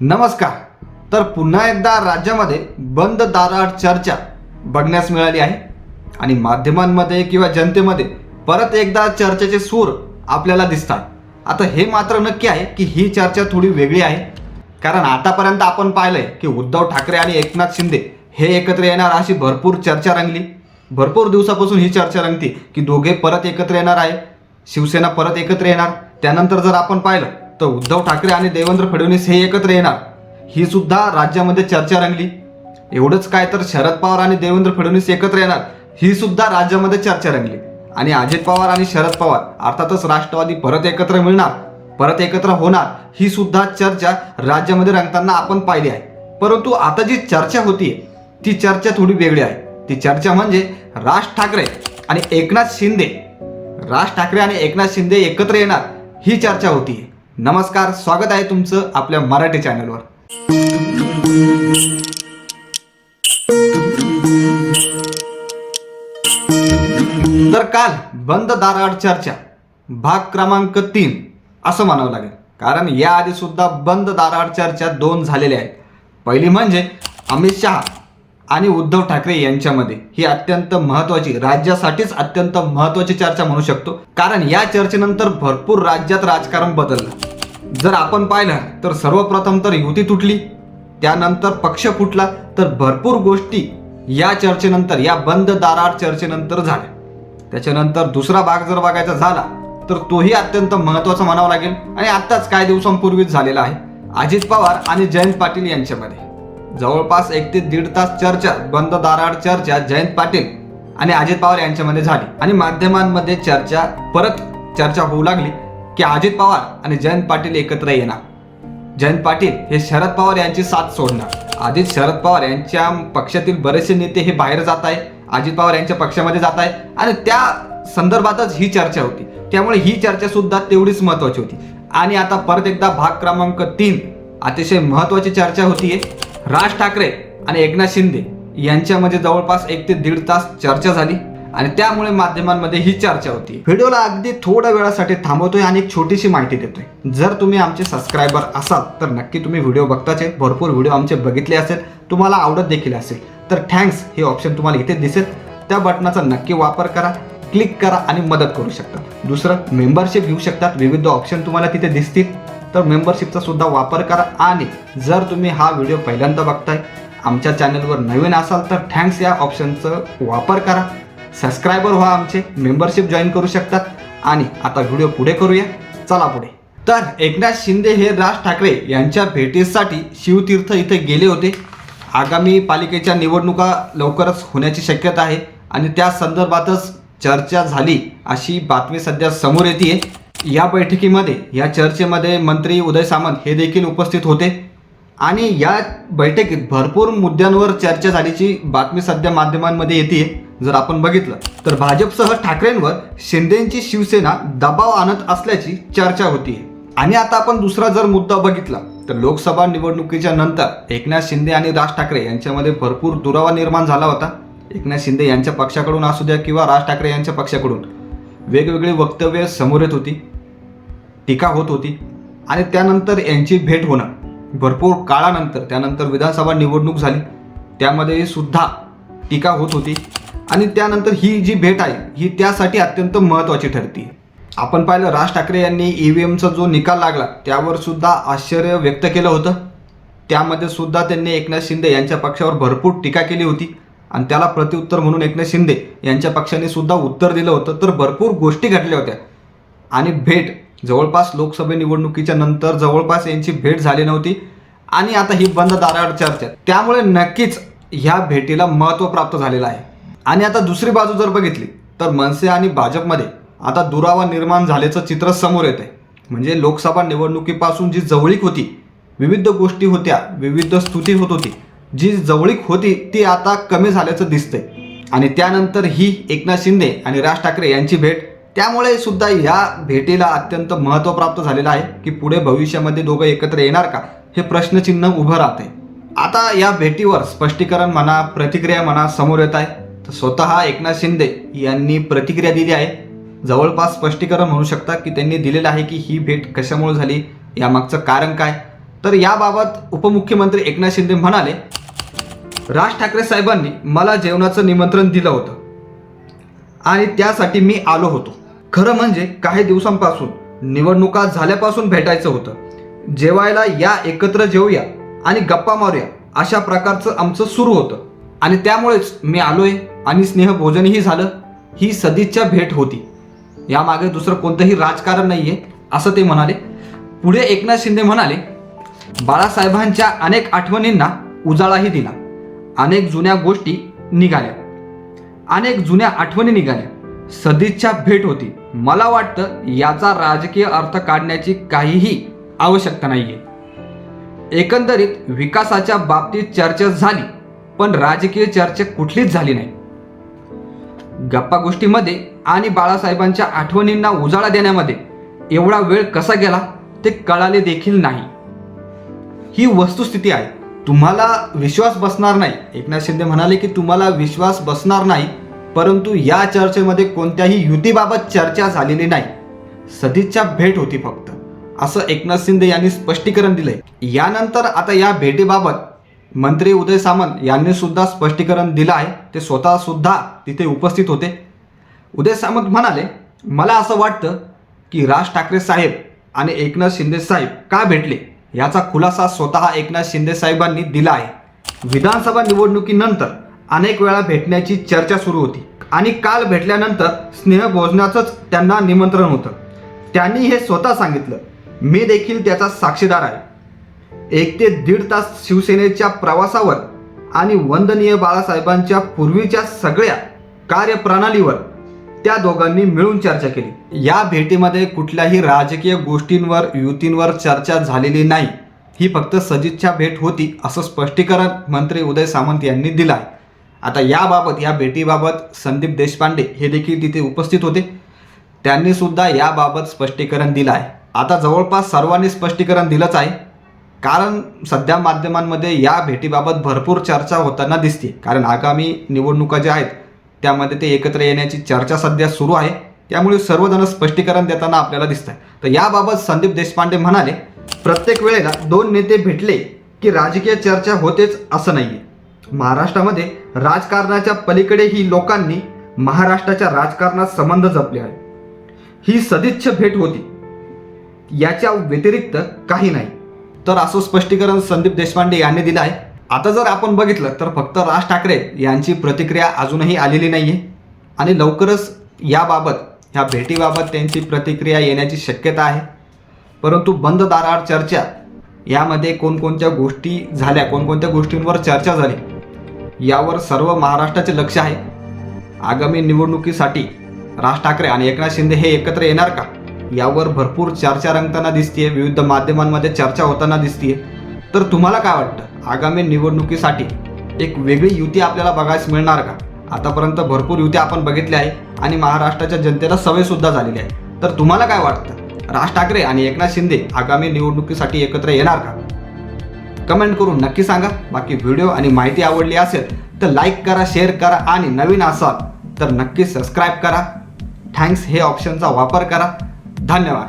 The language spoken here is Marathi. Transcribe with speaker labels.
Speaker 1: नमस्कार. तर पुन्हा एकदा राज्यामध्ये बंद दाराआड चर्चा बघण्यास मिळाली आहे. आणि माध्यमांमध्ये किंवा जनतेमध्ये परत एकदा चर्चेचे सूर आपल्याला दिसतात. आता हे मात्र नक्की आहे की ही चर्चा थोडी वेगळी आहे. कारण आतापर्यंत आपण पाहिलंय की उद्धव ठाकरे आणि एकनाथ शिंदे हे एकत्र येणार अशी भरपूर चर्चा रंगली. भरपूर दिवसापासून ही चर्चा रंगती की दोघे परत एकत्र येणार आहे. शिवसेना परत एकत्र येणार. त्यानंतर जर आपण पाहिलं तर उद्धव ठाकरे आणि देवेंद्र फडणवीस हे एकत्र येणार. ही सुद्धा राज्यामध्ये चर्चा रंगली. एवढंच काय तर शरद पवार आणि देवेंद्र फडणवीस एकत्र येणार ही सुद्धा राज्यामध्ये चर्चा रंगली. आणि अजित पवार आणि शरद पवार अर्थातच राष्ट्रवादी परत एकत्र मिळणार परत एकत्र होणार ही सुद्धा चर्चा राज्यामध्ये रंगताना आपण पाहिली आहे. परंतु आता जी चर्चा होती ती चर्चा थोडी वेगळी आहे. ती चर्चा म्हणजे राज ठाकरे आणि एकनाथ शिंदे राज ठाकरे आणि एकनाथ शिंदे एकत्र येणार ही चर्चा होती. नमस्कार स्वागत आहे तुमचं आपल्या मराठी चॅनलवर. तर काल बंद दाराआड चर्चा भाग क्रमांक तीन असं म्हणावं लागेल. कारण याआधी सुद्धा बंद दाराआड चर्चा दोन झालेल्या आहेत. पहिली म्हणजे अमित शहा आणि उद्धव ठाकरे यांच्यामध्ये. ही अत्यंत महत्वाची राज्यासाठीच अत्यंत महत्वाची चर्चा म्हणू शकतो. कारण या चर्चेनंतर भरपूर राज्यात राजकारण बदललं. जर आपण पाहिलं तर सर्वप्रथम तर युती तुटली त्यानंतर पक्ष फुटला तर भरपूर गोष्टी या चर्चेनंतर या बंद दारार चर्चेनंतर झाल्या. त्याच्यानंतर दुसरा भाग जर बघायचा झाला तर तोही अत्यंत महत्त्वाचा म्हणावा लागेल. आणि आत्ताच काही दिवसांपूर्वीच झालेला आहे. अजित पवार आणि जयंत पाटील यांच्यामध्ये. जवळपास एक ते दीड तास चर्चा बंद दाराड चर्चा जयंत पाटील आणि अजित पवार यांच्यामध्ये झाली. आणि माध्यमांमध्ये चर्चा परत चर्चा होऊ लागली. की अजित पवार आणि जयंत पाटील एकत्र येणार. जयंत पाटील हे शरद पवार यांची साथ सोडणार. आधीच शरद पवार यांच्या पक्षातील बरेचसे नेते हे बाहेर जात आहे अजित पवार यांच्या पक्षामध्ये जात आहे आणि त्या संदर्भातच ही चर्चा होती. त्यामुळे ही चर्चा सुद्धा तेवढीच महत्वाची होती. आणि आता परत एकदा भाग क्रमांक तीन अतिशय महत्वाची चर्चा होतीये. राज ठाकरे आणि एकनाथ शिंदे यांच्यामध्ये जवळपास एक ते दीड तास चर्चा झाली. आणि त्यामुळे माध्यमांमध्ये ही चर्चा होती. व्हिडिओला अगदी थोड्या वेळासाठी थांबवतोय आणि एक छोटीशी माहिती देतोय. जर तुम्ही आमचे सबस्क्रायबर असाल तर नक्की तुम्ही व्हिडिओ बघताच. आहे भरपूर व्हिडिओ आमचे बघितले असेल तुम्हाला आवडत देखील असेल तर थँक्स हे ऑप्शन तुम्हाला इथे दिसेल. त्या बटनाचा नक्की वापर करा क्लिक करा आणि मदत करू शकता. दुसरं मेंबरशिप घेऊ शकतात. विविध ऑप्शन तुम्हाला तिथे दिसतील. तर मेंबरशिपचा सुद्धा वापर करा आणि जर तुम्ही हा व्हिडिओ पहिल्यांदा बघताय आमच्या चॅनलवर नवीन असाल तर थँक्स या ऑप्शनचं वापर करा. सबस्क्रायबर व्हा आमचे. मेंबरशिप जॉईन करू शकतात. आणि आता व्हिडिओ पुढे करूया. चला पुढे. तर एकनाथ शिंदे हे राज ठाकरे यांच्या भेटीसाठी शिवतीर्थ इथे गेले होते. आगामी पालिकेच्या निवडणुका लवकरच होण्याची शक्यता आहे. आणि त्या संदर्भातच चर्चा झाली अशी बातमी सध्या समोर येते या बैठकीमध्ये या चर्चेमध्ये मंत्री उदय सामंत हे देखील उपस्थित होते. आणि या बैठकीत भरपूर मुद्द्यांवर चर्चा झाल्याची बातमी सध्या माध्यमांमध्ये येते जर आपण बघितलं तर भाजपसह ठाकरेंवर शिंदेची शिवसेना दबाव आणत असल्याची चर्चा होती आणि आता आपण दुसरा जर मुद्दा बघितला तर लोकसभा निवडणुकीच्या नंतर एकनाथ शिंदे आणि राज ठाकरे यांच्यामध्ये भरपूर दुरावा निर्माण झाला होता. एकनाथ शिंदे यांच्या पक्षाकडून असू द्या किंवा राज ठाकरे यांच्या पक्षाकडून वेगवेगळी वक्तव्य समोर येत होती टीका होत होती. आणि त्यानंतर यांची भेट होणं भरपूर काळानंतर त्यानंतर विधानसभा निवडणूक झाली. त्यामध्ये सुद्धा टीका होत होती. आणि त्यानंतर ही जी भेट आहे ही त्यासाठी अत्यंत महत्त्वाची ठरते. आपण पाहिलं राज ठाकरे यांनी ई व्ही एमचा जो निकाल लागला त्यावर सुद्धा आश्चर्य व्यक्त केलं होतं. त्यामध्ये सुद्धा त्यांनी एकनाथ शिंदे यांच्या पक्षावर भरपूर टीका केली होती. आणि त्याला प्रत्युत्तर म्हणून एकनाथ शिंदे यांच्या पक्षाने सुद्धा उत्तर दिलं होतं. तर भरपूर गोष्टी घडल्या होत्या. आणि भेट जवळपास लोकसभा निवडणुकीच्या नंतर जवळपास यांची भेट झाली नव्हती. आणि आता ही बंद दाराआड चर्चा. त्यामुळे नक्कीच ह्या भेटीला महत्त्व प्राप्त झालेलं आहे. आणि आता दुसरी बाजू जर बघितली तर मनसे आणि भाजपमध्ये आता दुरावा निर्माण झाल्याचं चित्र समोर येत आहे म्हणजे लोकसभा निवडणुकीपासून जी जवळीक होती विविध गोष्टी होत्या विविध स्तुती होत होती जी जवळीक होती ती आता कमी झाल्याचं दिसतंय. आणि त्यानंतर ही एकनाथ शिंदे आणि राज ठाकरे यांची भेट त्यामुळे सुद्धा या भेटीला अत्यंत महत्त्व प्राप्त झालेलं आहे की पुढे भविष्यामध्ये दोघं एकत्र येणार का हे प्रश्नचिन्ह उभं राहते आता या भेटीवर स्पष्टीकरण म्हणा प्रतिक्रिया म्हणा समोर येत आहे. तर स्वतः एकनाथ शिंदे यांनी प्रतिक्रिया दिली आहे. जवळपास स्पष्टीकरण म्हणू शकता की त्यांनी दिलेलं आहे की ही भेट कशामुळे झाली यामागचं कारण काय? तर याबाबत उपमुख्यमंत्री एकनाथ शिंदे म्हणाले राज ठाकरे साहेबांनी मला जेवणाचं निमंत्रण दिलं होतं आणि त्यासाठी मी आलो होतो. खरं म्हणजे काही दिवसांपासून निवडणुका झाल्यापासून भेटायचं होतं. जेवायला या एकत्र जेवूया आणि गप्पा मारूया अशा प्रकारचं आमचं सुरू होतं आणि त्यामुळेच मी आलोय. आणि स्नेहभोजनही झालं. ही सदिच्छा भेट होती. यामागे दुसरं कोणतंही राजकारण नाही आहे असं ते म्हणाले. पुढे एकनाथ शिंदे म्हणाले बाळासाहेबांच्या अनेक आठवणींना उजाळाही दिला. अनेक जुन्या गोष्टी निघाल्या. अनेक जुन्या आठवणी निघाल्या. सदिच्छा भेट होती. मला वाटतं याचा राजकीय अर्थ काढण्याची काहीही आवश्यकता नाहीये. एकंदरीत विकासाच्या बाबतीत चर्चा झाली पण राजकीय चर्चा कुठलीच झाली नाही. गप्पा गोष्टीमध्ये आणि बाळासाहेबांच्या आठवणींना उजाळा देण्यामध्ये एवढा वेळ कसा गेला ते कळाले देखील नाही. ही वस्तुस्थिती आहे. तुम्हाला विश्वास बसणार नाही. एकनाथ शिंदे म्हणाले की तुम्हाला विश्वास बसणार नाही परंतु या चर्चेमध्ये कोणत्याही युतीबाबत चर्चा झालेली नाही. सदिच्छा भेट होती फक्त. असं एकनाथ शिंदे यांनी स्पष्टीकरण दिलंय. यानंतर आता या भेटीबाबत मंत्री उदय सामंत यांनी सुद्धा स्पष्टीकरण दिलं आहे ते स्वतः सुद्धा तिथे उपस्थित होते. उदय सामंत म्हणाले मला असं वाटतं की राज ठाकरे साहेब आणि एकनाथ शिंदे साहेब का भेटले? याचा खुलासा स्वतः एकनाथ शिंदे साहेबांनी दिला आहे. विधानसभा निवडणुकीनंतर अनेक वेळा भेटण्याची चर्चा सुरू होती आणि काल भेटल्यानंतर स्नेहभोजनाचंच त्यांना निमंत्रण होतं. त्यांनी हे स्वतः सांगितलं. मी देखील त्याचा साक्षीदार आहे. एक ते दीड तास शिवसेनेच्या प्रवासावर आणि वंदनीय बाळासाहेबांच्या पूर्वीच्या सगळ्या कार्यप्रणालीवर त्या दोघांनी मिळून चर्चा केली. या भेटीमध्ये कुठल्याही राजकीय गोष्टींवर युतींवर चर्चा झालेली नाही. ही फक्त सदिच्छा भेट होती असं स्पष्टीकरण मंत्री उदय सामंत यांनी दिलं आहे आता याबाबत या भेटीबाबत संदीप देशपांडे हे देखील तिथे उपस्थित होते. त्यांनी सुद्धा याबाबत स्पष्टीकरण दिलं आहे आता जवळपास सर्वांनी स्पष्टीकरण दिलंच आहे. कारण सध्या माध्यमांमध्ये या भेटीबाबत भरपूर चर्चा होताना दिसते. कारण आगामी निवडणुका ज्या आहेत त्यामध्ये ते एकत्र येण्याची चर्चा सध्या सुरू आहे. त्यामुळे सर्वजण स्पष्टीकरण देताना आपल्याला दिसत आहे तर याबाबत संदीप देशपांडे म्हणाले प्रत्येक वेळेला दोन नेते भेटले की राजकीय चर्चा होतेच असं नाही आहे महाराष्ट्रामध्ये राजकारणाच्या पलीकडेही लोकांनी महाराष्ट्राच्या राजकारणात संबंध जपले आहे ही सदिच्छ भेट होती. याच्या व्यतिरिक्त काही नाही. तर असं स्पष्टीकरण संदीप देशपांडे यांनी दिलं आहे. आता जर आपण बघितलं तर फक्त राज ठाकरे यांची प्रतिक्रिया अजूनही आलेली नाही आहे आणि लवकरच याबाबत ह्या भेटीबाबत त्यांची प्रतिक्रिया येण्याची शक्यता आहे. परंतु बंद दाराआड चर्चा यामध्ये कोणकोणत्या गोष्टी झाल्या कोणकोणत्या गोष्टींवर चर्चा झाली यावर सर्व महाराष्ट्राचे लक्ष आहे. आगामी निवडणुकीसाठी राज ठाकरे आणि एकनाथ शिंदे हे एकत्र येणार का? यावर भरपूर चर्चा रंगताना दिसतीये विविध माध्यमांमध्ये चर्चा होताना दिसतीये. तर तुम्हाला काय वाटतं? आगामी निवडणुकीसाठी एक वेगळी युती आपल्याला बघायस मिळणार का? आतापर्यंत भरपूर युती आपण बघितल्या आहे आणि महाराष्ट्राच्या जनतेला सवयसुद्धा झालेली आहे. तर तुम्हाला काय वाटतं? राज ठाकरे आणि एकनाथ शिंदे आगामी निवडणुकीसाठी एकत्र येणार का? कमेंट करून नक्की सांगा. बाकी व्हिडिओ आणि माहिती आवडली असेल तर लाईक करा शेअर करा आणि नवीन असाल तर नक्की सबस्क्राईब करा. थँक्स हे ऑप्शनचा वापर करा. धन्यवाद.